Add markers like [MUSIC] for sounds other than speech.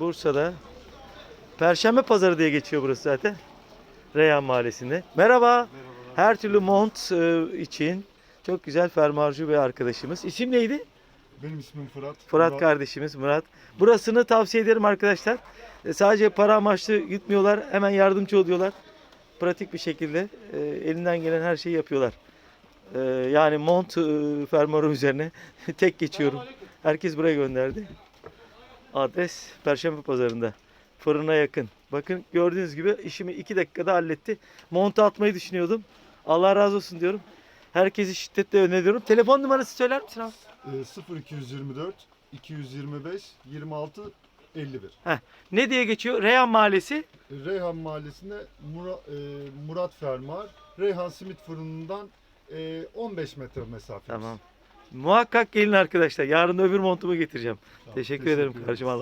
Bursa'da Perşembe Pazarı diye geçiyor burası zaten. Reyhan Mahallesi'nde. Merhaba. Her türlü mont e, için çok güzel fermuarcı bir arkadaşımız. İsim neydi? Benim ismim Fırat. Fırat kardeşimiz Murat. Burasını tavsiye ederim arkadaşlar. E, Sadece para amaçlı gitmiyorlar. Hemen yardımcı oluyorlar. Pratik bir şekilde e, elinden gelen her şeyi yapıyorlar. E, yani mont e, fermuarı üzerine [LAUGHS] tek geçiyorum. Herkes buraya gönderdi. Adres Perşembe Pazarı'nda. Fırına yakın. Bakın gördüğünüz gibi işimi iki dakikada halletti. Montu atmayı düşünüyordum. Allah razı olsun diyorum. Herkesi şiddetle öneriyorum. Telefon numarası söyler misin abi? Ee, 0224 225 26 51. Ne diye geçiyor? Reyhan Mahallesi. Reyhan Mahallesi'nde Mura, e, Murat Fermuar, Reyhan Simit Fırını'ndan e, 15 metre mesafemiz. Tamam. Muhakkak gelin arkadaşlar. Yarın öbür montumu getireceğim. Tamam, teşekkür ederim ederim. kardeşim.